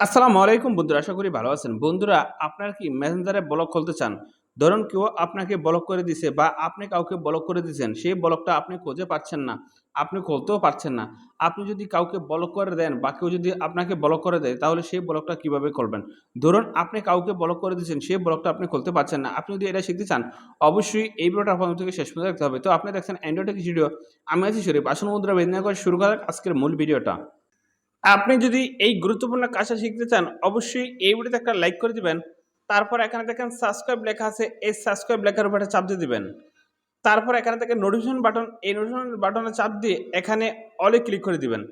আসসালামু আলাইকুম বন্ধুরা, আশা করি ভালো আছেন। বন্ধুরা, আপনার কি মেসেঞ্জারে ব্লক খুলতে চান? ধরুন কেউ আপনাকে ব্লক করে দিছে বা আপনি কাউকে ব্লক করে দিয়েছেন সেই ব্লকটা আপনি খুঁজে পাচ্ছেন না, আপনি খুলতেও পারছেন না। আপনি যদি কাউকে ব্লক করে দেন বা কেউ যদি আপনাকে ব্লক করে দেয়, তাহলে সেই ব্লকটা কীভাবে করবেন ধরুন আপনি কাউকে ব্লক করে দিয়েছেন সেই ব্লকটা আপনি খুলতে পারছেন না। আপনি যদি এটা শিখতে চান, অবশ্যই এই ভিডিওটা প্রথম থেকে শেষ পর্যন্ত দেখতে হবে। তো আপনি দেখছেন অ্যান্ড্রয়েড ভিডিও আমি আছি শরীফ। আসুন বন্ধুরা বেদনা করে শুরু করার আজকের মূল ভিডিওটা। আপনি যদি এই গুরুত্বপূর্ণ কাজটা শিখতে চান, অবশ্যই এই ভিডিওতে একটা লাইক করে দিবেন। তারপর এখানে দেখেন সাবস্ক্রাইব লেখা আছে, এই সাবস্ক্রাইব লেখার উপরে চাপ দিয়ে দিবেন। তারপর এখানে থেকে নোটিফিকেশন বাটন এই নোটিফিকেশন বাটনে চাপ দিয়ে এখানে অলে ক্লিক করে দিবেন।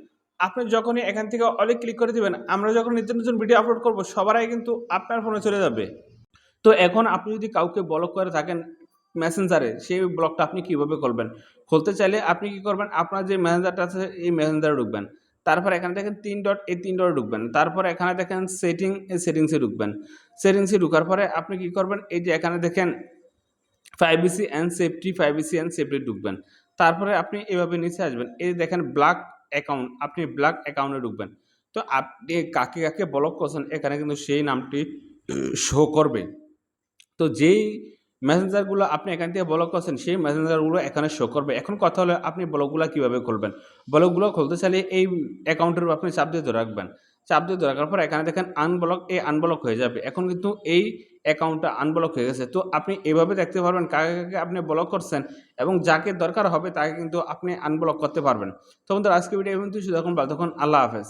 আপনি যখনই এখান থেকে অলে ক্লিক করে দিবেন, আমরা যখন নিত্য নতুন ভিডিও আপলোড করব, সবার আগে কিন্তু আপনার ফোনে চলে যাবে। তো এখন আপনি যদি কাউকে ব্লক করে থাকেন মেসেঞ্জারে সেই ব্লকটা আপনি কীভাবে করবেন? খুলতে চাইলে আপনি কি করবেন? আপনার যে মেসেঞ্জারটা আছে, এই মেসেঞ্জারে ঢুকবেন। তারপর এখানে দেখেন তিন ডট, এই তিন ডট ঢুকবেন। তারপর এখানে দেখেন সেটিং এই সেটিংসে ঢুকবেন। সেটিংসে ঢুকার পরে আপনি কি করবেন, এই যে এখানে দেখেন privacy and safety privacy and safety ঢুকবেন। তারপরে আপনি এভাবে নিচে আসবেন। এই দেখেন ব্ল্যাক অ্যাকাউন্ট আপনি ব্ল্যাক অ্যাকাউন্টে ঢুকবেন। তো আপনি কাকে কাকে ব্লক করছেন, এখানে কিন্তু সেই নামটি শো করবে তো যেই মেসেঞ্জারগুলো আপনি এখান থেকে ব্লক করছেন, সেই মেসেঞ্জারগুলো এখানে শো করবে। এখন কথা হলো, আপনি ব্লকগুলো কীভাবে খুলবেন? ব্লকগুলো খুলতে চাইলে এই অ্যাকাউন্টের আপনি চাপ দিয়ে ধরে রাখবেন। চাপ দিয়ে ধরে রাখার পর এখানে দেখেন আনব্লক এই আনব্লক হয়ে যাবে। এখন কিন্তু এই অ্যাকাউন্টটা আনব্লক হয়ে গেছে। তো আপনি এভাবে দেখতে পারবেন কাকে কাকে আপনি ব্লক করছেন এবং যাকে দরকার হবে তাকে কিন্তু আপনি আনব্লক করতে পারবেন। তো বন্ধুরা আজকে ভিডিও কিন্তু শুধু এখন তখন আল্লাহ হাফেজ।